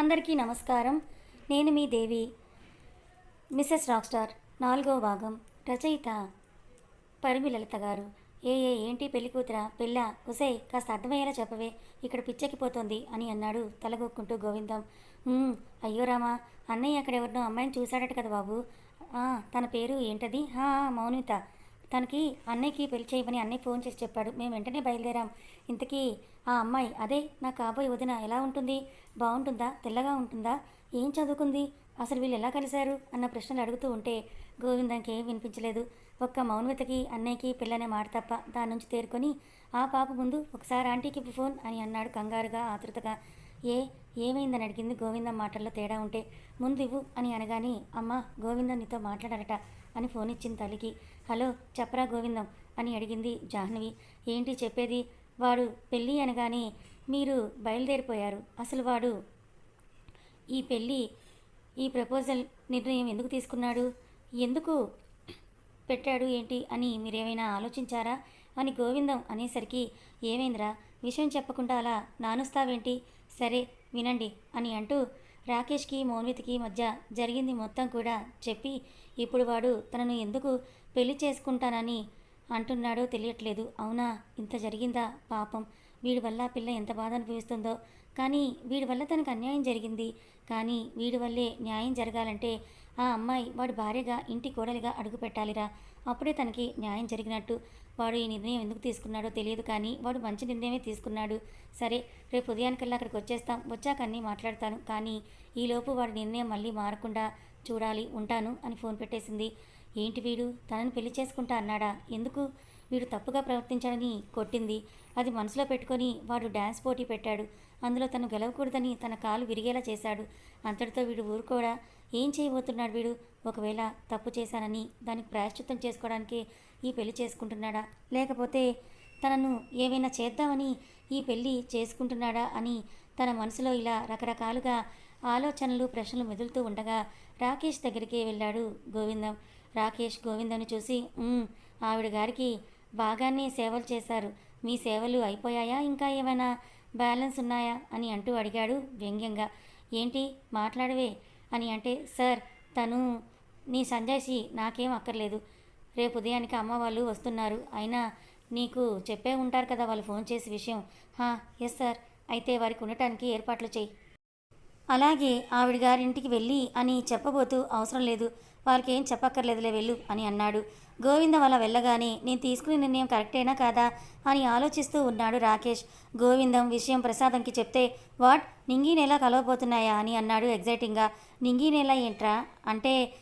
అందరికీ నమస్కారం. నేను మీ దేవి మిస్సెస్ రాక్ స్టార్ నాలుగో భాగం రచయిత పరిమిలలిత గారు. ఏ ఏ ఏంటి పెళ్ళి కూతురా పెళ్ళ ఉసే కాస్త అర్థమయ్యేలా చెప్పవే ఇక్కడ పిచ్చెక్కిపోతోంది అని అన్నాడు తలగొక్కుంటూ గోవిందం. అయ్యో రామా అన్నయ్య అక్కడ ఎవరినో అమ్మాయిని చూశాడట కదా బాబు. తన పేరు ఏంటది? మౌనిత. తనకి అన్నయ్యకి పెళ్ళి చేయమని అన్నయ్య ఫోన్ చేసి చెప్పాడు. మేము వెంటనే బయలుదేరాం. ఇంతకీ ఆ అమ్మాయి అదే నా కాబోయే వదిన ఎలా ఉంటుంది? బాగుంటుందా? తెల్లగా ఉంటుందా? ఏం చదువుకుంది? అసలు వీళ్ళు ఎలా కలిశారు? అన్న ప్రశ్నలు అడుగుతూ ఉంటే గోవిందంకి ఏం వినిపించలేదు. ఒక్క మౌనవతకి అన్నయ్యకి పిల్లనే మాట తప్ప దాని నుంచి తేరుకొని ఆ పాప ముందు ఒకసారి ఆంటీకి ఫోన్ అని అన్నాడు కంగారుగా ఆతృతగా. ఏ ఏమైందని అడిగింది గోవిందం మాటల్లో తేడా ఉంటే. ముందు ఇవ్వు అని అనగానే అమ్మ గోవిందం నీతో మాట్లాడారట అని ఫోన్ ఇచ్చింది తల్లికి. హలో చెప్పరా గోవిందం అని అడిగింది జాహ్నవి. ఏంటి చెప్పేది? వాడు పెళ్ళి అనగానే మీరు బయలుదేరిపోయారు. అసలు వాడు ఈ పెళ్ళి ఈ ప్రపోజల్ నిర్ణయం ఎందుకు తీసుకున్నాడు? ఎందుకు పెట్టాడు ఏంటి అని మీరేమైనా ఆలోచించారా? అని గోవిందం అనేసరికి ఏమైందిరా? విషయం చెప్పకుండా అలా నానుస్తావేంటి? సరే వినండి అని అంటూ రాకేష్కి మౌన్వితికి మధ్య జరిగింది మొత్తం కూడా చెప్పి ఇప్పుడు వాడు తనను ఎందుకు పెళ్ళి చేసుకుంటానని అంటున్నాడో తెలియట్లేదు. అవునా? ఇంత జరిగిందా? పాపం. వీడి వల్ల పిల్ల ఎంత బాధ అనిపిస్తుందో కానీ వీడి వల్ల తనకు అన్యాయం జరిగింది. కానీ వీడి వల్లే న్యాయం జరగాలంటే ఆ అమ్మాయి వాడి భార్యగా ఇంటి కోడలిగా అడుగు పెట్టాలిరా. అప్పుడే తనకి న్యాయం జరిగినట్టు. వాడు ఈ నిర్ణయం ఎందుకు తీసుకున్నాడో తెలియదు కానీ వాడు మంచి నిర్ణయమే తీసుకున్నాడు. సరే రేపు ఉదయానికల్లా అక్కడికి వచ్చేస్తాం. వచ్చాక అన్నీ మాట్లాడతాను. కానీ ఈలోపు వాడి నిర్ణయం మళ్ళీ మారకుండా చూడాలి. ఉంటాను అని ఫోన్ పెట్టేసింది. ఏంటి వీడు? తనని పెళ్ళి చేసుకుంటా అన్నాడా? ఎందుకు? వీడు తప్పుగా ప్రవర్తించాడని కొట్టింది. అది మనసులో పెట్టుకొని వాడు డ్యాన్స్ పోటీ పెట్టాడు. అందులో తను గెలవకూడదని తన కాలు విరిగేలా చేశాడు. అంతటితో వీడు ఊరుకోడా? ఏం చేయబోతున్నాడు వీడు? ఒకవేళ తప్పు చేశానని దానికి ప్రాయశ్చిత్తం చేసుకోవడానికి ఈ పెళ్ళి చేసుకుంటున్నాడా? లేకపోతే తనను ఏమైనా చేద్దామని ఈ పెళ్ళి చేసుకుంటున్నాడా అని తన మనసులో ఇలా రకరకాలుగా ఆలోచనలు ప్రశ్నలు మెదులుతూ ఉండగా రాకేష్ దగ్గరికి వెళ్ళాడు గోవిందం. రాకేష్ గోవిందను చూసి ఆవిడ గారికి బాగానే సేవలు చేశారు. మీ సేవలు అయిపోయాయా? ఇంకా ఏమైనా బ్యాలెన్స్ ఉన్నాయా? అని అంటూ అడిగాడు వ్యంగ్యంగా. ఏంటి? మాట్లాడవే అని అంటే సార్ తను నీ సంజాయిషి. నాకేం అక్కర్లేదు. రేపు ఉదయానికి అమ్మ వాళ్ళు వస్తున్నారు. అయినా నీకు చెప్పే ఉంటారు కదా వాళ్ళు ఫోన్ చేసి విషయం. హా ఎస్ సార్. అయితే వారికి ఉండటానికి ఏర్పాట్లు చేయి అలాగే ఆవిడ గారింటికి వెళ్ళి అని చెప్పబోతూ అవసరం లేదు. వారికి ఏం చెప్పక్కర్లేదులే వెళ్ళు అని అన్నాడు. గోవిందం అలా వెళ్ళగానే నేను తీసుకునే నిర్ణయం కరెక్టేనా కాదా? అని ఆలోచిస్తూ ఉన్నాడు రాకేష్. గోవిందం విషయం ప్రసాదంకి చెప్తే వాట్? నింగి కలవబోతున్నాయా? అని అన్నాడు ఎగ్జైటింగ్గా. నింగి నెల ఏంట్రా? అంటే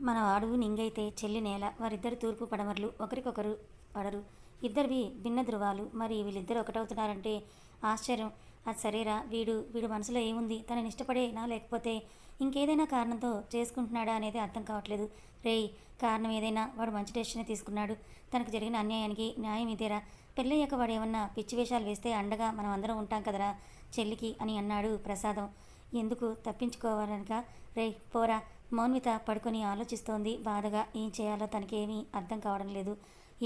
మన వాడు నింగైతే చెల్లి నేల వారిద్దరు తూర్పు పడమరులు ఒకరికొకరు పడరు. ఇద్దరివి భిన్న ధృవాలు. మరి వీళ్ళిద్దరు ఒకటవుతున్నారంటే ఆశ్చర్యం. అది సరేరా వీడు వీడు మనసులో ఏముంది? తనని ఇష్టపడేనా లేకపోతే ఇంకేదైనా కారణంతో చేసుకుంటున్నాడా అనేది అర్థం కావట్లేదు. రేయ్ కారణం ఏదైనా వాడు మంచి డెసిషన్ తీసుకున్నాడు. తనకు జరిగిన అన్యాయానికి న్యాయం ఇదేరా. పెళ్ళయ్యాక వాడు ఏమన్నా పిచ్చి వేషాలు వేస్తే అండగా మనం అందరం ఉంటాం కదరా చెల్లికి అని అన్నాడు ప్రసాదం. ఎందుకు తప్పించుకోవాలనక రే పోరా. మౌన్విత పడుకొని ఆలోచిస్తోంది బాధగా. ఏం చేయాలో తనకేమీ అర్థం కావడం లేదు.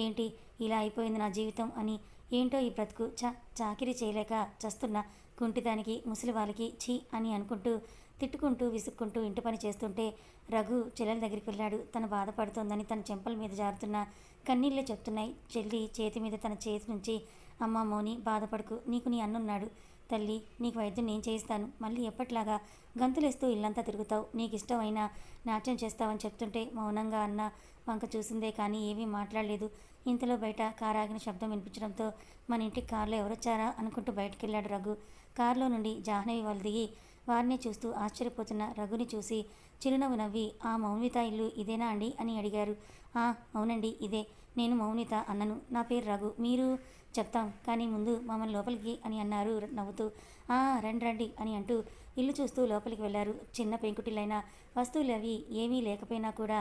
ఏంటి ఇలా అయిపోయింది నా జీవితం అని. ఏంటో ఈ బ్రతుకు. చా చాకిరీ చేయలేక చస్తున్న కుంటిదానికి ముసలి వాళ్ళకి ఛీ అని అనుకుంటూ తిట్టుకుంటూ విసుక్కుంటూ ఇంటి పని చేస్తుంటే రఘు చెల్లెల దగ్గరికి వెళ్ళాడు. తను బాధపడుతోందని తన చెంపల మీద జారుతున్న కన్నీళ్ళే చెప్తున్నాయి. చెల్లి చేతి మీద తన చేతి నుంచి అమ్మ మోని బాధపడకు. నీకు నీ అన్నున్నాడు. తల్లి నీకు వైద్యం నేను చేయిస్తాను. మళ్ళీ ఎప్పట్లాగా గంతులేస్తూ ఇల్లంతా తిరుగుతావు. నీకు ఇష్టమైన నాట్యం చేస్తావని చెప్తుంటే మౌనంగా అన్న వంక చూసిందే కానీ ఏమీ మాట్లాడలేదు. ఇంతలో బయట కారాగిన శబ్దం వినిపించడంతో మన ఇంటికి కారులో ఎవరొచ్చారా? అనుకుంటూ బయటికి వెళ్ళాడు రఘు. కారులో నుండి జాహ్నవి వాళ్ళు దిగి వారిని చూస్తూ ఆశ్చర్యపోతున్న రఘుని చూసి చిరునవ్వు నవ్వి ఆ మౌనిత ఇల్లు ఇదేనా అండి? అని అడిగారు. "ఆ, అవునండి ఇదే. నేను మౌనిత అన్నను. నా పేరు రఘు. మీరు చెప్తాం. కానీ ముందు మమ్మల్ని లోపలికి అని అన్నారు నవ్వుతూ. "ఆ, రండి రండి అని అంటూ ఇల్లు చూస్తూ లోపలికి వెళ్ళారు చిన్న పెంకుటిలైన వస్తువులు అవి ఏమీ లేకపోయినా కూడా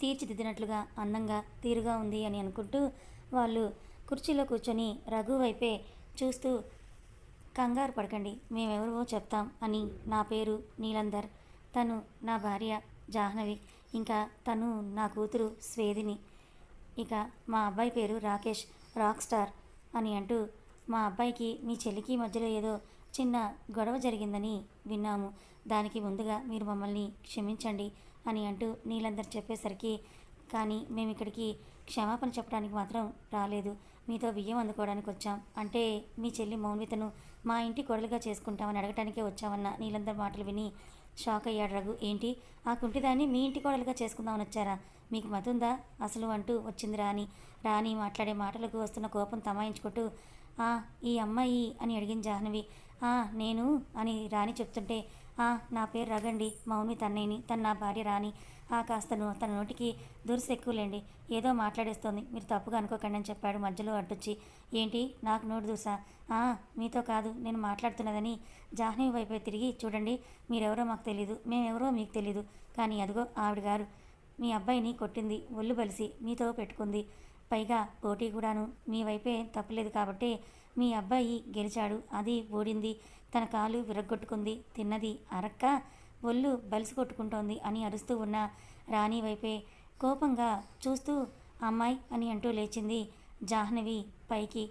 తీర్చిదిద్దినట్లుగా అందంగా తీరుగా ఉంది అని అనుకుంటూ వాళ్ళు కుర్చీలో కూర్చొని రఘు వైపే చూస్తూ కంగారు పడకండి మేమెవరో చెప్తాం అని నా పేరు నీలందర్ తను నా భార్య జాహ్నవి ఇంకా తను నా కూతురు స్వేదిని. ఇక మా అబ్బాయి పేరు రాకేష్ రాక్ స్టార్ అని అంటూ మా అబ్బాయికి మీ చెల్లికి మధ్యలో ఏదో చిన్న గొడవ జరిగిందని విన్నాము. దానికి ముందుగా మీరు మమ్మల్ని క్షమించండి అని అంటూ నీలందరూ చెప్పేసరికి కానీ మేము ఇక్కడికి క్షమాపణ చెప్పడానికి మాత్రం రాలేదు. మీతో బియ్యం అందుకోవడానికి వచ్చాం. అంటే మీ చెల్లి మౌన్వితను మా ఇంటి కొడలుగా చేసుకుంటామని అడగటానికే వచ్చామన్న నీలందరి మాటలు విని షాక్ అయ్యాడు రఘు. ఏంటి? ఆ కుంటిదాన్ని మీ ఇంటి కోడలుగా చేసుకుందామని వచ్చారా? మీకు మతుందా అసలు అంటూ వచ్చింది రాణి. రాణి మాట్లాడే మాటలకు వస్తున్న కోపం తమాయించుకుంటూ "ఆ, ఈ అమ్మాయి అని అడిగింది జాహ్నవి. "ఆ, నేను అని రాణి చెప్తుంటే "ఆ, నా పేరు రగండి మౌని తన్నయ్యని తన నా భార్య రాణి. ఆ కాస్తను తన నోటికి దురుసు ఎక్కువలేండి. ఏదో మాట్లాడేస్తోంది. మీరు తప్పుగా అనుకోకండి అని చెప్పాడు మధ్యలో అడ్డొచ్చి ఏంటి? నాకు నోటు దూసా మీతో కాదు. నేను మాట్లాడుతున్నదని జాహ్నవి వైపే తిరిగి చూడండి మీరెవరో మాకు తెలీదు. మేమెవరో మీకు తెలీదు. కానీ అదిగో ఆవిడ గారు. మీ అబ్బాయిని కొట్టింది. ఒళ్ళు బలిసి మీతో పెట్టుకుంది. పైగా పోటీ కూడాను మీ వైపే తప్పలేదు కాబట్టి మీ అబ్బాయి గెలిచాడు. అది ఓడింది. తన కాలు విరగ్గొట్టుకుంది. తిన్నది అరక్క. ఒళ్ళు బలిసి కొట్టుకుంటోంది అని అరుస్తూ ఉన్న రాణి వైపే కోపంగా చూస్తూ అమ్మాయి అని అంటూ లేచింది జాహ్నవి పైకి.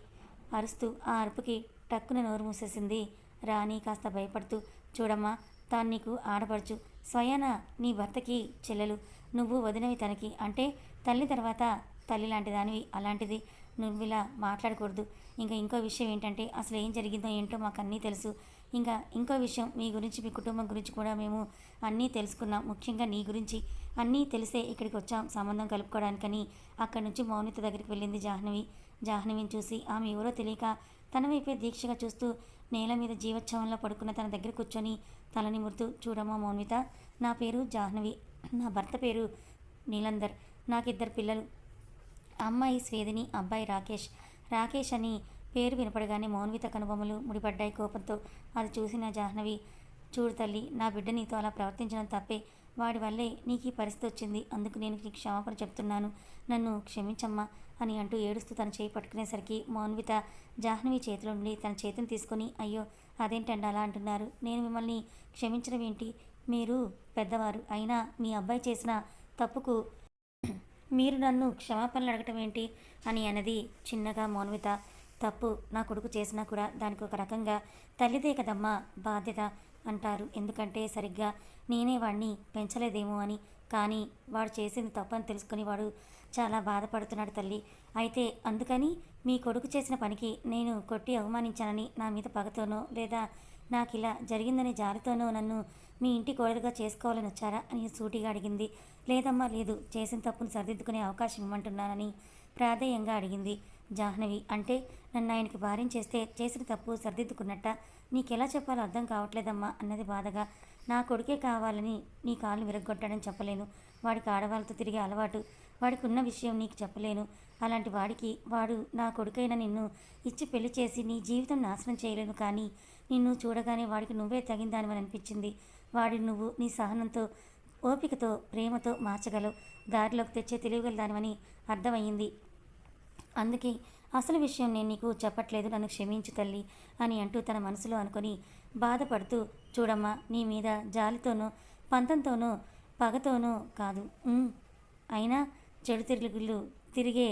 అరుస్తూ ఆ అరుపుకి టక్కున నోరు మూసేసింది రాణి కాస్త భయపడుతూ చూడమ్మా తాను నీకు ఆడపడుచు. స్వయాన నీ భర్తకి చెల్లెలు. నువ్వు వదినవి తనకి. అంటే తల్లి తర్వాత తల్లి లాంటి దానివి అలాంటిది నువ్వు ఇలా మాట్లాడకూడదు. ఇంకా ఇంకో విషయం ఏంటంటే అసలు ఏం జరిగిందో ఏంటో మాకు అన్నీ తెలుసు. ఇంకా ఇంకో విషయం మీ గురించి మీ కుటుంబం గురించి కూడా మేము అన్నీ తెలుసుకున్నాం. ముఖ్యంగా నీ గురించి అన్నీ తెలిసే ఇక్కడికి వచ్చాం సంబంధం కలుపుకోవడానికని అక్కడి నుంచి మౌనిత దగ్గరికి వెళ్ళింది జాహ్నవి. జాహ్నవిని చూసి ఆమె ఎవరో తెలియక తన వైపే దీక్షగా చూస్తూ నేల మీద జీవోత్సవంలో పడుకున్న తన దగ్గర కూర్చొని తలని మురుతూ చూడమ్మా మౌన్విత నా పేరు జాహ్నవి. నా భర్త పేరు నీలందర్. నాకిద్దరు పిల్లలు. అమ్మాయి స్వేదిని అబ్బాయి రాకేష్. రాకేష్ అని పేరు వినపడగానే మౌన్విత కనుబొమ్మలు ముడిపడ్డాయి కోపంతో. అది చూసిన జాహ్నవి చూడు తల్లి నా బిడ్డ నీతో అలా ప్రవర్తించడం తప్పే. వాడి వల్లే నీకు ఈ పరిస్థితి వచ్చింది. అందుకు నేను నీకు క్షమాపణ చెప్తున్నాను. నన్ను క్షమించమ్మా అని అంటూ ఏడుస్తూ తన చేయి పట్టుకునేసరికి మౌన్విత జాహ్నవి చేతిలో నుండి తన చేతిని తీసుకొని అయ్యో అదేంటండి అలా అంటున్నారు? నేను మిమ్మల్ని క్షమించడం ఏంటి? మీరు పెద్దవారు అయినా మీ అబ్బాయి చేసిన తప్పుకు మీరు నన్ను క్షమాపణలు అడగటం ఏంటి? అని అన్నది చిన్నగా మౌన్విత తప్పు నా కొడుకు చేసినా కూడా దానికి ఒక రకంగా తల్లిదే కదమ్మా బాధ్యత అంటారు. ఎందుకంటే సరిగ్గా నేనే వాడిని పెంచలేదేమో అని. కానీ వాడు చేసింది తప్పని తెలుసుకుని వాడు చాలా బాధపడుతున్నాడు తల్లి. అయితే అందుకని మీ కొడుకు చేసిన పనికి నేను కొట్టి అవమానించానని నా మీద పగతోనో లేదా నాకు ఇలా జరిగిందనే జాలితోనో నన్ను మీ ఇంటి కోడలుగా చేసుకోవాలని వచ్చారా అని సూటిగా అడిగింది. లేదమ్మా లేదు. చేసిన తప్పును సరిదిద్దుకునే అవకాశం ఇవ్వమంటున్నానని ప్రాధేయంగా అడిగింది జాహ్నవి. అంటే నన్ను ఆయనకి భార్యం చేస్తే చేసిన తప్పు సరిదిద్దుకున్నట్ట. నీకెలా చెప్పాలో అర్థం కావట్లేదమ్మా అన్నది బాధగా. నా కొడుకే కావాలని నీ కాళ్ళు విరగొట్టాడని చెప్పలేను. వాడికి ఆడవాళ్ళతో తిరిగే అలవాటు వాడికి ఉన్న విషయం నీకు చెప్పలేను. అలాంటి వాడికి వాడు నా కొడుకైన నిన్ను ఇచ్చి పెళ్ళి చేసి నీ జీవితం నాశనం చేయలేను కానీ నిన్ను చూడగానే వాడికి నువ్వే తగిందానివని అనిపించింది. వాడి నువ్వు నీ సహనంతో ఓపికతో ప్రేమతో మార్చగలవు. దారిలోకి తెచ్చే తెలియగలదానివని అర్థమయ్యింది. అందుకే అసలు విషయం నేను నీకు చెప్పట్లేదు నన్ను క్షమించు తల్లి అని అంటూ తన మనసులో అనుకొని బాధపడుతూ చూడమ్మా నీ మీద జాలితోనూ పంతంతోనూ పగతోనూ కాదు. అయినా చెడు తిరుగులు తిరిగే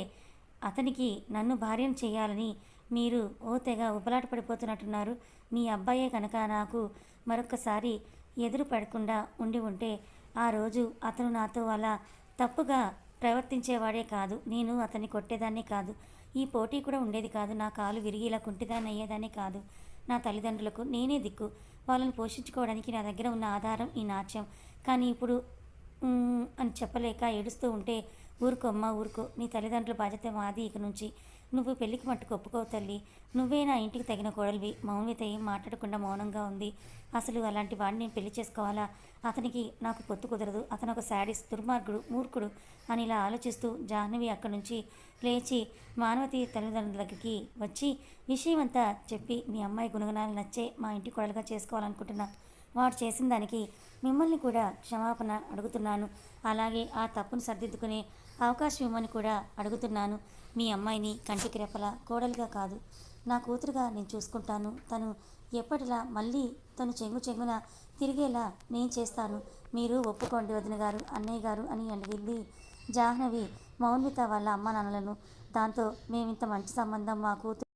అతనికి నన్ను భార్యం చేయాలని మీరు ఓ తెగ ఉబలాట పడిపోతున్నట్టున్నారు. మీ అబ్బాయే కనుక నాకు మరొక్కసారి ఎదురు పడకుండా ఉండి ఉంటే ఆ రోజు అతను నాతో అలా తప్పుగా ప్రవర్తించేవాడే కాదు. నేను అతన్ని కొట్టేదాన్నే కాదు. ఈ పోటీ కూడా ఉండేది కాదు. నా కాలు విరిగి ఇలా కుంటిదాన్ని అయ్యేదాన్ని కాదు. నా తల్లిదండ్రులకు నేనే దిక్కు. వాళ్ళని పోషించుకోవడానికి నా దగ్గర ఉన్న ఆధారం ఈ నాట్యం. కానీ ఇప్పుడు అని చెప్పలేక ఏడుస్తూ ఉంటే ఊరుకోమ్మా ఊరుకో. నీ తల్లిదండ్రుల బాధ్యత మాది ఇక నుంచి. నువ్వు పెళ్ళికి మట్టుకు ఒప్పుకోవు తల్లి. నువ్వే నా ఇంటికి తగిన కోడలివి. మౌనిత ఏం మాట్లాడకుండా మౌనంగా ఉంది. అసలు అలాంటి వాడిని నేను పెళ్ళి చేసుకోవాలా? అతనికి నాకు పొత్తు కుదరదు. అతను ఒక శాడిస్ దుర్మార్గుడు మూర్ఖుడు అని ఇలా ఆలోచిస్తూ జాహ్నవి అక్కడి నుంచి లేచి మానవతి తల్లిదండ్రులకి వచ్చి విషయం అంతా చెప్పి మీ అమ్మాయి గుణగణాలు నచ్చే మా ఇంటి కోడలుగా చేసుకోవాలనుకుంటున్నా. వాడు చేసిన దానికి మిమ్మల్ని కూడా క్షమాపణ అడుగుతున్నాను. అలాగే ఆ తప్పును సర్దిద్దుకునే అవకాశం ఇవ్వమని కూడా అడుగుతున్నాను. మీ అమ్మాయిని కంటికి రెపల కోడలుగా కాదు. నా కూతురుగా నేను చూసుకుంటాను. తను ఎప్పటిలా మళ్ళీ తను చెంగు చెంగున తిరిగేలా నేను చేస్తాను. మీరు ఒప్పుకోండి వదిన గారు అన్నయ్య గారు అని అడిగింది జాహ్నవి. మౌన్విత వాళ్ళ అమ్మ నాన్నలను. దాంతో మేమింత మంచి సంబంధం మా కూతురు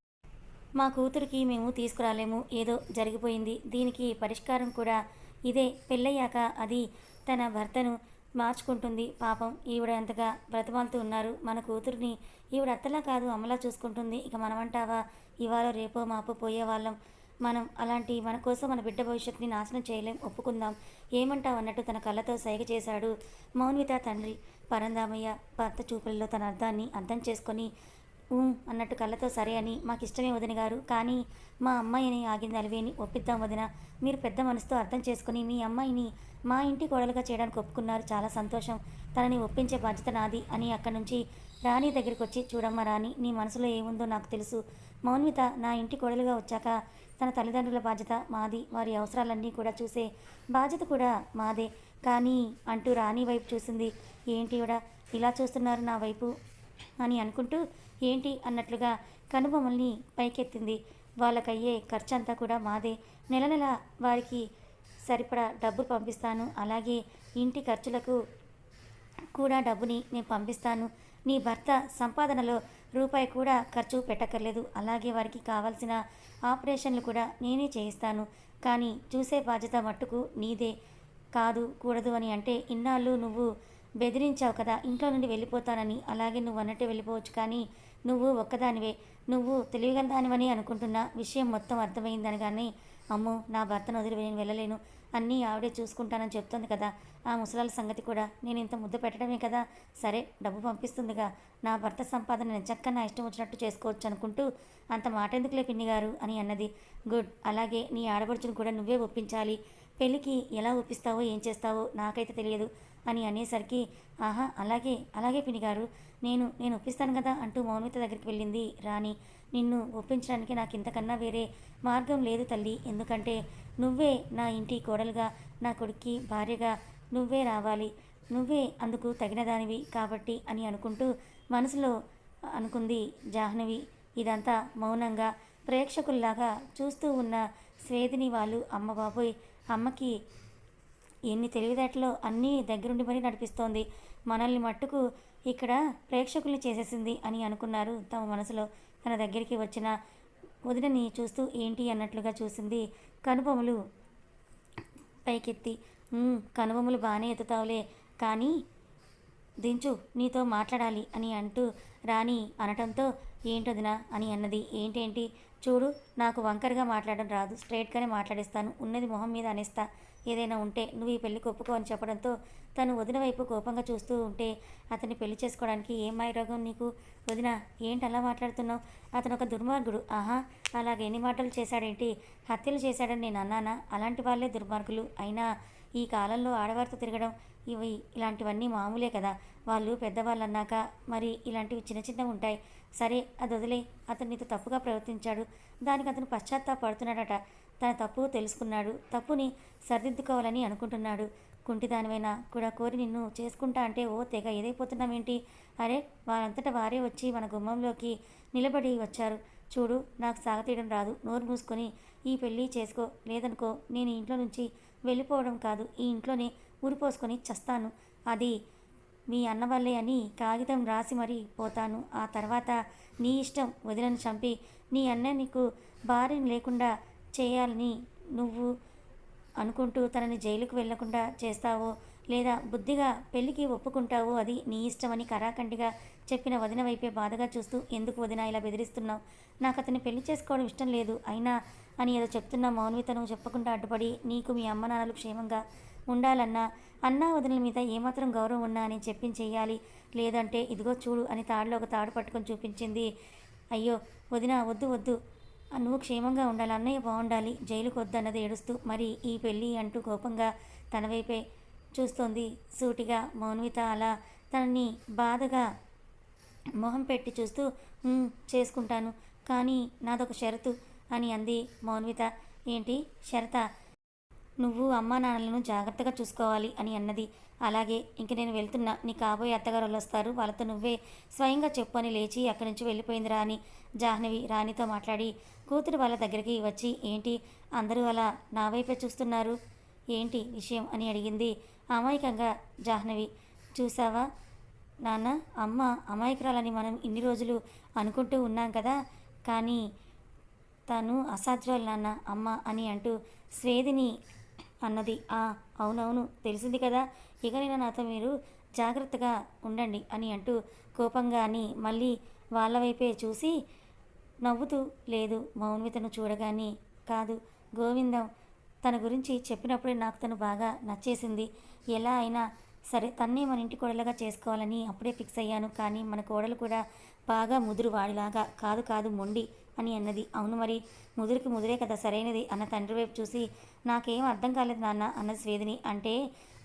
మా కూతురికి మేము తీసుకురాలేము. ఏదో జరిగిపోయింది. దీనికి పరిష్కారం కూడా ఇదే. పెళ్ళయ్యాక అది తన భర్తను మార్చుకుంటుంది. పాపం ఈవిడ ఎంతగా బ్రతమాలుతూ ఉన్నారు. మన కూతురిని ఈవిడ అత్తలా కాదు అమ్మలా చూసుకుంటుంది. ఇక మనమంటావా? ఇవాళ రేపో మాపో పోయేవాళ్ళం. మనం అలాంటి మన కోసం మన బిడ్డ భవిష్యత్తుని నాశనం చేయలేం. ఒప్పుకుందాం. ఏమంటావు అన్నట్టు తన కళ్ళతో సైగ చేశాడు మౌన్విత తండ్రి. పరందామయ్య భర్త చూపులలో తన అర్థాన్ని అర్థం చేసుకొని ఊ అన్నట్టు కళ్ళతో సరే అని మాకు ఇష్టమే వదిన గారు. కానీ మా అమ్మాయిని ఆగింది అలివేని. ఒప్పిద్దాం వదిన. మీరు పెద్ద మనసుతో అర్థం చేసుకుని మీ అమ్మాయిని మా ఇంటి కోడలుగా చేయడానికి ఒప్పుకున్నారు. చాలా సంతోషం. తనని ఒప్పించే బాధ్యత నాది అని అక్కడి నుంచి రాణి దగ్గరికి వచ్చి చూడమ్మ రాణి నీ మనసులో ఏముందో నాకు తెలుసు. మౌన్విత నా ఇంటి కోడలుగా వచ్చాక తన తల్లిదండ్రుల బాధ్యత మాది. వారి అవసరాలన్నీ కూడా చూసే బాధ్యత కూడా మాదే. కానీ అంటూ రాణి వైపు చూసింది. ఏంటి కూడా ఇలా చూస్తున్నారు నా వైపు అని అనుకుంటూ ఏంటి అన్నట్లుగా కనుబొమ్మల్ని పైకెత్తింది. వాళ్ళకయ్యే ఖర్చు అంతా కూడా మాదే. నెల నెల వారికి సరిపడా డబ్బులు పంపిస్తాను. అలాగే ఇంటి ఖర్చులకు కూడా డబ్బుని నేను పంపిస్తాను. నీ భర్త సంపాదనలో రూపాయి కూడా ఖర్చు పెట్టక్కర్లేదు. అలాగే వారికి కావాల్సిన ఆపరేషన్లు కూడా నేనే చేయిస్తాను. కానీ చూసే బాధ్యత మట్టుకు నీదే. కాదు కూడదు అని అంటే ఇన్నాళ్ళు నువ్వు బెదిరించావు కదా ఇంట్లో నుండి వెళ్ళిపోతానని. అలాగే నువ్వు అన్నట్టే వెళ్ళిపోవచ్చు. కానీ నువ్వు ఒక్కదానివే. నువ్వు తెలియగలదానివని అనుకుంటున్న విషయం మొత్తం అర్థమైందని కానీ అమ్మో నా భర్తను వదిలి నేను వెళ్ళలేను. అన్నీ ఆవిడే చూసుకుంటానని చెప్తుంది కదా. ఆ ముసలాల సంగతి కూడా నేను ఇంత ముద్దు పెట్టడమే కదా. సరే డబ్బు పంపిస్తుందిగా. నా భర్త సంపాదన నిజంగా నా ఇష్టం వచ్చినట్టు చేసుకోవచ్చు అనుకుంటూ అంత మాట ఎందుకులే పిన్ని గారు అని అన్నది. గుడ్ అలాగే నీ ఆడబడుచును కూడా నువ్వే ఒప్పించాలి. పెళ్ళికి ఎలా ఒప్పిస్తావో ఏం చేస్తావో నాకైతే తెలియదు అని అనేసరికి ఆహా అలాగే అలాగే పిన్నిగారు. నేను నేను ఒప్పిస్తాను కదా అంటూ మౌనిత దగ్గరికి వెళ్ళింది రాణి. నిన్ను ఒప్పించడానికి నాకు ఇంతకన్నా వేరే మార్గం లేదు తల్లి. ఎందుకంటే నువ్వే నా ఇంటి కోడలుగా నా కొడుక్కి భార్యగా నువ్వే రావాలి. నువ్వే అందుకు తగిన దానివి కాబట్టి అని అనుకుంటూ మనసులో అనుకుంది జాహ్నవి. ఇదంతా మౌనంగా ప్రేక్షకుల్లాగా చూస్తూ ఉన్న స్వేదిని వాళ్ళు అమ్మ బాబోయ్ అమ్మకి ఎన్ని తెలివితేటలో అన్నీ దగ్గరుండి మరీ నడిపిస్తోంది. మనల్ని మట్టుకు ఇక్కడ ప్రేక్షకుల్ని చేసేసింది అని అనుకున్నారు. తమ మనసులో తన దగ్గరికి వచ్చిన వదినని చూస్తూ ఏంటి అన్నట్లుగా చూసింది. కనుబొమ్మలు పైకెత్తి కనుబొమ్మలు బాగానే ఎత్తుతావులే కానీ దించు నీతో మాట్లాడాలి అని అంటూ రాణి అనటంతో ఏంటొదినా అని అన్నది. ఏంటేంటి? చూడు నాకు వంకరగా మాట్లాడడం రాదు. స్ట్రైట్గానే మాట్లాడిస్తాను. ఉన్నది మొహం మీద అనేస్తా. ఏదైనా ఉంటే నువ్వు ఈ పెళ్ళికి ఒప్పుకో అని చెప్పడంతో తను వదిన వైపు కోపంగా చూస్తూ ఉంటే అతన్ని పెళ్ళి చేసుకోవడానికి ఏం మాయరోగం నీకు? వదిన ఏంటి అలా మాట్లాడుతున్నావు? అతను ఒక దుర్మార్గుడు. ఆహా అలాగే ఎన్ని మాటలు చేశాడేంటి? హత్యలు చేశాడని నేను అన్నానా? అలాంటి వాళ్ళే దుర్మార్గులు. అయినా ఈ కాలంలో ఆడవారితో తిరగడం ఇవి ఇలాంటివన్నీ మామూలే కదా. వాళ్ళు పెద్దవాళ్ళు అన్నాక మరి ఇలాంటివి చిన్న చిన్నవి ఉంటాయి. సరే అది వదిలే. అతను నీతో తప్పుగా ప్రవర్తించాడు. దానికి అతను పశ్చాత్తాపడుతున్నాడట. తన తప్పు తెలుసుకున్నాడు. తప్పుని సరిదిద్దుకోవాలని అనుకుంటున్నాడు. కుంటిదానివైనా కూడా కోరి నిన్ను చేసుకుంటా అంటే ఓ తెగ ఏదైపోతున్నామేంటి అరే వారంతట వారే వచ్చి మన గుమ్మంలోకి నిలబడి వచ్చారు. చూడు నాకు సాగతీయడం రాదు. నోరు మూసుకొని ఈ పెళ్ళి చేసుకో. లేదనుకో నేను ఇంట్లో నుంచి వెళ్ళిపోవడం కాదు. ఈ ఇంట్లోనే ఊరిపోసుకొని చస్తాను. అది మీ అన్న వల్లే అని కాగితం రాసి మరీ పోతాను. ఆ తర్వాత నీ ఇష్టం వదిలను చంపి నీ అన్న నీకు భార్యను లేకుండా చేయాలని నువ్వు అనుకుంటూ తనని జైలుకు వెళ్ళకుండా చేస్తావో లేదా బుద్ధిగా పెళ్ళికి ఒప్పుకుంటావో అది నీ ఇష్టమని కరాఖండిగా చెప్పిన వదిన వైపే బాధగా చూస్తూ ఎందుకు వదిన ఇలా బెదిరిస్తున్నావు? నాకు అతన్ని పెళ్ళి చేసుకోవడం ఇష్టం లేదు. అయినా అని ఏదో చెప్తున్న మౌన్వితను చెప్పకుండా అడ్డుపడి నీకు మీ అమ్మ నాన్నలు క్షేమంగా ఉండాలన్నా అన్నా వదినల మీద ఏమాత్రం గౌరవం ఉన్నా అని చెప్పించేయాలి లేదంటే ఇదిగో చూడు అని తాడులో ఒక తాడు పట్టుకొని చూపించింది. అయ్యో వదిన వద్దు వద్దు. నువ్వు క్షేమంగా ఉండాలి అన్నయ్య బాగుండాలి జైలుకు వద్దన్నది ఏడుస్తూ మరి ఈ పెళ్ళి అంటూ కోపంగా తన వైపే చూస్తోంది సూటిగా మౌన్విత. అలా తనని బాధగా మొహం పెట్టి చూస్తూ చేసుకుంటాను కానీ నాదొక షరతు అని అంది మౌన్విత. ఏంటి షరత? నువ్వు అమ్మా నాన్నలను జాగ్రత్తగా చూసుకోవాలి అని అన్నది. అలాగే ఇంక నేను వెళ్తున్నా. నీ కాబోయే అత్తగారు వాళ్ళు వస్తారు. వాళ్ళతో నువ్వే స్వయంగా చెప్పు అని లేచి అక్కడి నుంచి వెళ్ళిపోయింది రాణి జాహ్నవి రాణితో మాట్లాడి కూతురు వాళ్ళ దగ్గరికి వచ్చి ఏంటి అందరూ అలా నా వైపే చూస్తున్నారు? ఏంటి విషయం? అని అడిగింది అమాయకంగా జాహ్నవి. చూసావా నాన్న? అమ్మ అమాయకురాలని మనం ఇన్ని రోజులు అనుకుంటూ ఉన్నాం కదా. కానీ తను అసాధ్యురాలు నాన్న అమ్మ అని అంటూ స్వేదిని అన్నది. ఆ అవునవును తెలిసింది కదా. ఇకనైనా నాతో మీరు జాగ్రత్తగా ఉండండి అని అంటూ కోపంగా అని మళ్ళీ వాళ్ళ వైపే చూసి నవ్వుతూ లేదు మౌన్వితను చూడగానే కాదు. గోవిందం తన గురించి చెప్పినప్పుడే నాకు తను బాగా నచ్చేసింది. ఎలా అయినా సరే తన్నే మన ఇంటి కోడలుగా చేసుకోవాలని అప్పుడే ఫిక్స్ అయ్యాను. కానీ మన కోడలు కూడా బాగా ముదురు వాడిలాగా కాదు కాదు మొండి అని అన్నది. అవును మరి ముదురుకి ముదురే కదా సరైనది అన్న తండ్రి వైపు చూసి నాకేం అర్థం కాలేదు నాన్న అన్నది స్వేదిని అంటే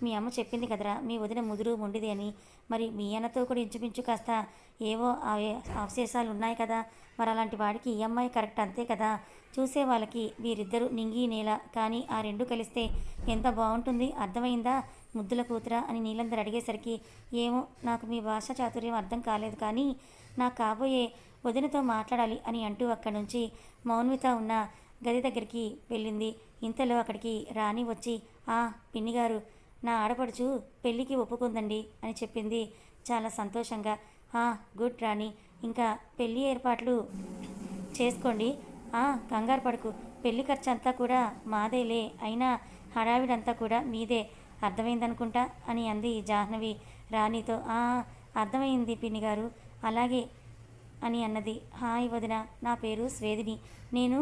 మీ అమ్మ చెప్పింది కదరా మీ వదిన ముదురు మొండిది అని. మరి మీ అన్నతో కూడా ఇంచుమించు కాస్త ఏవో అవశేషాలు ఉన్నాయి కదా. మరి అలాంటి వాడికి ఈ అమ్మాయి కరెక్ట్ అంతే కదా. చూసే వాళ్ళకి వీరిద్దరూ నింగి నేల. కానీ ఆ రెండు కలిస్తే ఎంత బాగుంటుంది? అర్థమైందా? ముద్దుల కూతురా అని నీలందరూ అడిగేసరికి ఏమో నాకు మీ భాష చాతుర్యం అర్థం కాలేదు కానీ నాకు కాబోయే వదినతో మాట్లాడాలి అని అంటూ అక్కడి నుంచి మౌన్విత ఉన్న గది దగ్గరికి వెళ్ళింది. ఇంతలో అక్కడికి రాణి వచ్చి ఆ పిన్ని గారు నా ఆడపడుచు పెళ్ళికి ఒప్పుకుందండి అని చెప్పింది. చాలా సంతోషంగా ఆ గుడ్ రాణి ఇంకా పెళ్ళి ఏర్పాట్లు చేసుకోండి. ఆ కంగారు పడుకు పెళ్ళి ఖర్చు అంతా కూడా మాదేలే అయినా హడావిడంతా కూడా మీదే. అర్థమైందనుకుంటా అని అంది జాహ్నవి రాణితో. ఆ అర్థమైంది పిన్ని గారు అలాగే అని అన్నది. హాయ్ వదిన నా పేరు స్వేదిని. నేను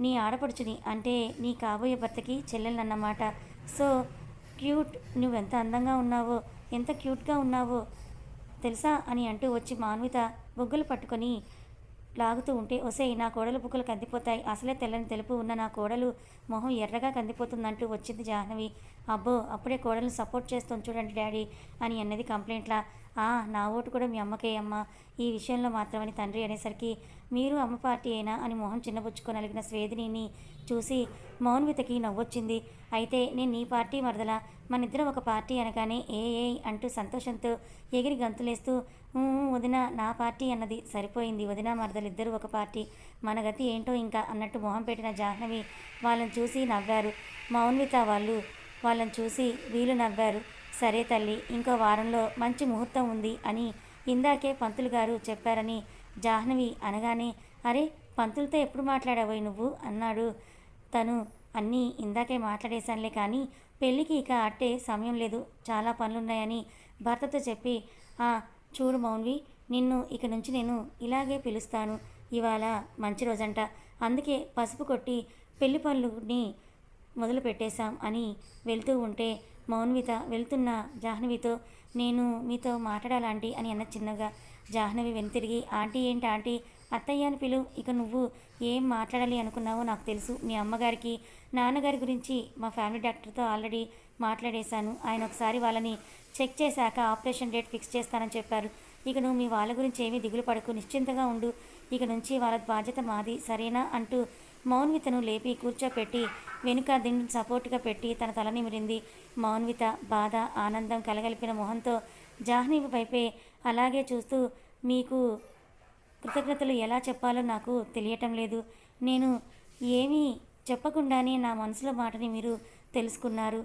నీ ఆడపడుచుని అంటే నీ కాబోయే భర్తకి చెల్లెలన్నమాట. సో క్యూట్ నువ్వెంత అందంగా ఉన్నావో ఎంత క్యూట్గా ఉన్నావో తెలుసా అని అంటూ వచ్చి మాన్విత బొగ్గులు పట్టుకొని లాగుతూ ఉంటే ఒసేయ్ నా కోడలు బుక్కులు కందిపోతాయి. అసలే తెల్లని తెలుపు ఉన్న నా కోడలు మొహం ఎర్రగా కందిపోతుందంటూ వచ్చింది జాహ్నవి. అబ్బో అప్పుడే కోడలను సపోర్ట్ చేస్తుంది చూడండి డాడీ అని అన్నది కంప్లైంట్లా. ఆ నా ఓటు కూడా మీ అమ్మకే అమ్మ. ఈ విషయంలో మాత్రమని తండ్రి అనేసరికి మీరు అమ్మ పార్టీ అయినా అని మొహం చిన్నబుచ్చుకొని అలిగిన స్వేదిని చూసి మౌన్వితకి నవ్వొచ్చింది. అయితే నేను నీ పార్టీ మరదలా? మనిద్దరం ఒక పార్టీ అనగానే ఏ ఏ అంటూ సంతోషంతో ఎగిరి గంతులేస్తూ వదిన నా పార్టీ అన్నది. సరిపోయింది. వదిన మరదలిద్దరూ ఒక పార్టీ. మన గతి ఏంటో ఇంకా అన్నట్టు మొహం పెట్టిన జాహ్నవి వాళ్ళని చూసి నవ్వారు. మౌన్విత వాళ్ళు వాళ్ళని చూసి వీళ్ళు నవ్వారు. సరే తల్లి ఇంకో వారంలో మంచి ముహూర్తం ఉంది అని ఇందాకే పంతులు గారు చెప్పారని జాహ్నవి అనగానే అరే పంతులతో ఎప్పుడు మాట్లాడావోయ్ నువ్వు? అన్నాడు. తను అన్నీ ఇందాకే మాట్లాడేశానులే కానీ పెళ్ళికి ఇక అట్టే సమయం లేదు. చాలా పనులున్నాయని భర్తతో చెప్పి చూడు మౌన్వి నిన్ను ఇక నుంచి నేను ఇలాగే పిలుస్తాను. ఇవాళ మంచి రోజంట. అందుకే పసుపు కొట్టి పెళ్ళి పనులని మొదలు పెట్టేశాం అని వెళ్తూ ఉంటే మౌన్విత వెళ్తున్న జాహ్నవితో నేను మీతో మాట్లాడాలంటీ అని అన్న చిన్నగా. జాహ్నవి వెనుతిరిగి ఆంటీ ఏంటి ఆంటీ? అత్తయ్య అని పిలు. ఇక నువ్వు ఏం మాట్లాడాలి అనుకున్నావో నాకు తెలుసు. మీ అమ్మగారికి నాన్నగారి గురించి మా ఫ్యామిలీ డాక్టర్తో ఆల్రెడీ మాట్లాడేశాను. ఆయన ఒకసారి వాళ్ళని చెక్ చేశాక ఆపరేషన్ డేట్ ఫిక్స్ చేస్తానని చెప్పారు. ఇక నువ్వు మీ వాళ్ళ గురించి ఏమీ దిగులు పడకు. నిశ్చింతగా ఉండు. ఇక నుంచి వాళ్ళ బాధ్యత మాది. సరేనా? అంటూ మౌన్వితను లేపి కూర్చోపెట్టి వెనుక దిండు సపోర్ట్గా పెట్టి తన తల నిమిరింది. మౌన్విత బాధ ఆనందం కలగలిపిన మొహంతో జాహ్నవి వైపే అలాగే చూస్తూ మీకు కృతజ్ఞతలు ఎలా చెప్పాలో నాకు తెలియటం లేదు. నేను ఏమీ చెప్పకుండానే నా మనసులో మాటని మీరు తెలుసుకున్నారు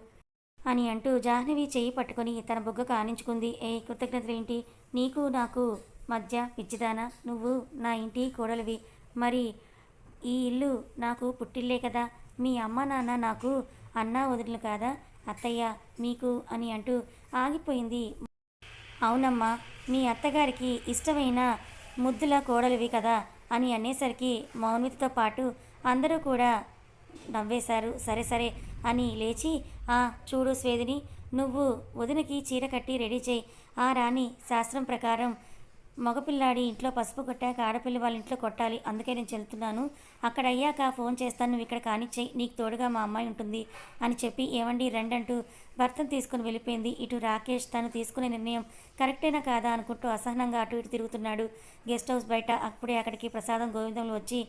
అని అంటూ జాహ్నవి చేయి పట్టుకొని తన బుగ్గ ఆనించుకుంది ఏ కృతజ్ఞతలు ఏంటి? నీకు నాకు మధ్య విచ్చిదానా నువ్వు నా ఇంటి కోడలివి. మరి ఈ ఇల్లు నాకు పుట్టిల్లే కదా. మీ అమ్మ నాన్న నాకు అన్నా వదిలిన కాదా? అత్తయ్య మీకు అని అంటూ ఆగిపోయింది. అవునమ్మా మీ అత్తగారికి ఇష్టమైన ముద్దుల కోడలివి కదా అని అనేసరికి మౌన్వితితో పాటు అందరూ కూడా నవ్వేశారు. సరే సరే అని లేచి ఆ చూడు స్వేదిని నువ్వు వదినకి చీర కట్టి రెడీ చేయి. ఆ రాణి శాస్త్రం ప్రకారం మగపిల్లాడి ఇంట్లో పసుపు కొట్టాక ఆడపిల్ల వాళ్ళ ఇంట్లో కొట్టాలి అందుకే నేను చెల్తున్నాను అక్కడ అయ్యాక ఫోన్ చేస్తాను నువ్వు ఇక్కడ కానిచ్చేయి నీకు తోడుగా మా అమ్మాయి ఉంటుంది అని చెప్పి ఏమండి రండంటూ భర్తను తీసుకుని వెళ్ళిపోయింది. ఇటు రాకేష్ తను తీసుకునే నిర్ణయం కరెక్టేనా కాదా అనుకుంటూ అసహనంగా అటు ఇటు తిరుగుతున్నాడు. గెస్ట్ హౌస్ బయట అప్పుడే అక్కడికి ప్రసాదం గోవిందంలో వచ్చి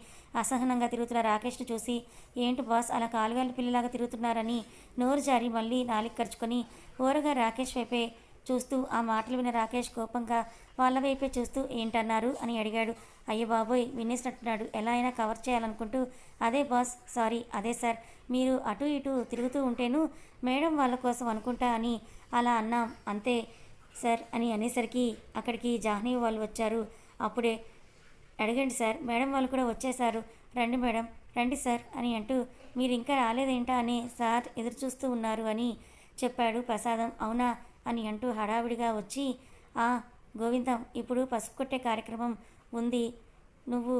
అసహనంగా తిరుగుతున్న రాకేష్ను చూసి ఏంటి బాస్ అలా కాలుగాలి పిల్లలాగా తిరుగుతున్నారని నోరు జారి మళ్ళీ నాలిక ఖర్చుకొని ఓరగా రాకేష్ వైపే చూస్తూ ఆ మాటలు విన్న రాకేష్ కోపంగా వాళ్ళ వైపే చూస్తూ ఏంటన్నారు అని అడిగాడు. అయ్యో బాబోయ్ వినేసినట్టున్నాడు. ఎలా అయినా కవర్ చేయాలనుకుంటూ అదే బాస్ సారీ అదే సార్. మీరు అటు ఇటు తిరుగుతూ ఉంటేను మేడం వాళ్ళ కోసం అనుకుంటా అని అలా అన్నాం. అంతే సార్ అని అనేసరికి అక్కడికి జాహ్నీ వాళ్ళు వచ్చారు. అప్పుడే అడగండి సార్ మేడం వాళ్ళు కూడా వచ్చేసారు రండి మేడం రండి సార్ అని అంటూ మీరు ఇంకా రాలేదేంటా అని సార్ ఎదురు చూస్తూ ఉన్నారు అని చెప్పాడు ప్రసాదం. అవునా అని అంటూ హడావిడిగా వచ్చి ఆ గోవిందం ఇప్పుడు పసుపు కొట్టే కార్యక్రమం ఉంది. నువ్వు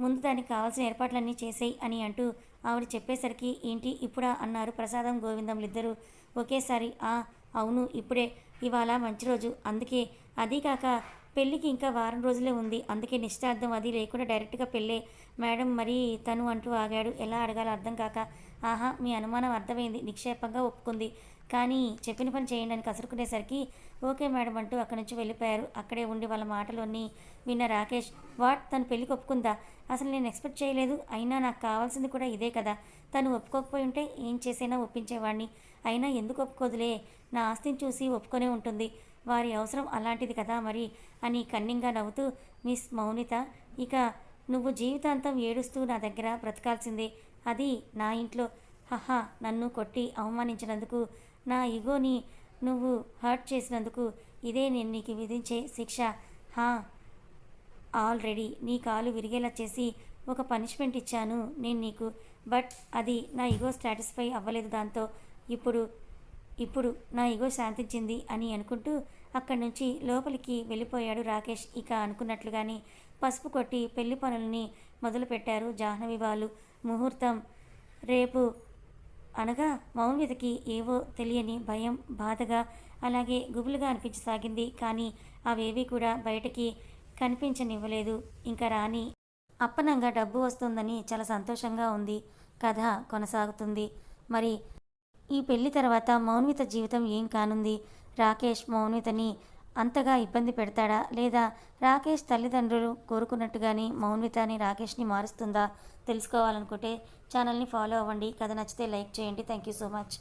ముందు దానికి కావాల్సిన ఏర్పాట్లన్నీ చేసేయి అని అంటూ ఆవిడ చెప్పేసరికి ఏంటి ఇప్పుడా? అన్నారు ప్రసాదం గోవిందంలు ఇద్దరు ఒకేసారి ఆ అవును ఇప్పుడే. ఇవాళ మంచి రోజు. అందుకే అదీ కాక పెళ్ళికి ఇంకా వారం రోజులే ఉంది. అందుకే నిశ్చార్థం అది లేకుండా డైరెక్ట్గా పెళ్ళే. మేడం మరి తను అంటూ ఆగాడు. ఎలా అడగాలో అర్థం కాక ఆహా మీ అనుమానం అర్థమైంది. నిక్షేపంగా ఒప్పుకుంది. కానీ చెప్పిన పని చేయండి అని కసురుకునేసరికి ఓకే మేడం అంటూ అక్కడి నుంచి వెళ్ళిపోయారు. అక్కడే ఉండి వాళ్ళ మాటలన్నీ విన్న రాకేష్ వాట్? తను పెళ్ళికి ఒప్పుకుందా? అసలు నేను ఎక్స్పెక్ట్ చేయలేదు. అయినా నాకు కావాల్సింది కూడా ఇదే కదా. తను ఒప్పుకోకపోయి ఉంటే ఏం చేసైనా ఒప్పించేవాడిని అయినా ఎందుకు ఒప్పుకోదులే? నా ఆస్తిని చూసి ఒప్పుకొనే ఉంటుంది. వారి అవసరం అలాంటిది కదా మరి అని కన్నింగా నవ్వుతూ మిస్ మౌనిత ఇక నువ్వు జీవితాంతం ఏడుస్తూ నా దగ్గర బ్రతకాల్సిందే. అది నా ఇంట్లో. హహా నన్ను కొట్టి అవమానించినందుకు నా ఇగోని నువ్వు హర్ట్ చేసినందుకు ఇదే నేను నీకు విధించే శిక్ష. హా ఆల్రెడీ నీ కాలు విరిగేలా చేసి ఒక పనిష్మెంట్ ఇచ్చాను నేను నీకు. బట్ అది నా ఇగో సాటిస్ఫై అవ్వలేదు దాంతో ఇప్పుడు ఇప్పుడు నా ఇగో శాంతించింది అని అనుకుంటూ అక్కడి నుంచి లోపలికి వెళ్ళిపోయాడు రాకేష్. ఇక అనుకున్నట్లుగానే పసుపు కొట్టి పెళ్ళి పనులని మొదలుపెట్టారు జాహ్నవి వాళ్ళు. ముహూర్తం రేపు అనగా మౌన్వితకి ఏవో తెలియని భయం బాధగా అలాగే గుబులుగా అనిపించసాగింది. కానీ అవేవి కూడా బయటకి కనిపించనివ్వలేదు. ఇంకా రాని అప్పనంగా డబ్బు వస్తుందని చాలా సంతోషంగా ఉంది. కథ కొనసాగుతుంది. మరి ఈ పెళ్ళి తర్వాత మౌన్విత జీవితం ఏం కానుంది? రాకేష్ మౌన్వితని అంతగా ఇబ్బంది పెడతాడా? లేదా రాకేష్ తల్లిదండ్రులు కోరుకున్నట్టుగానే మౌన్వితని రాకేష్ని మారుస్తుందా? తెలుసుకోవాలనుకుంటే ఛానల్ని ఫాలో అవ్వండి. కథ నచ్చితే లైక్ చేయండి. Thank you so much.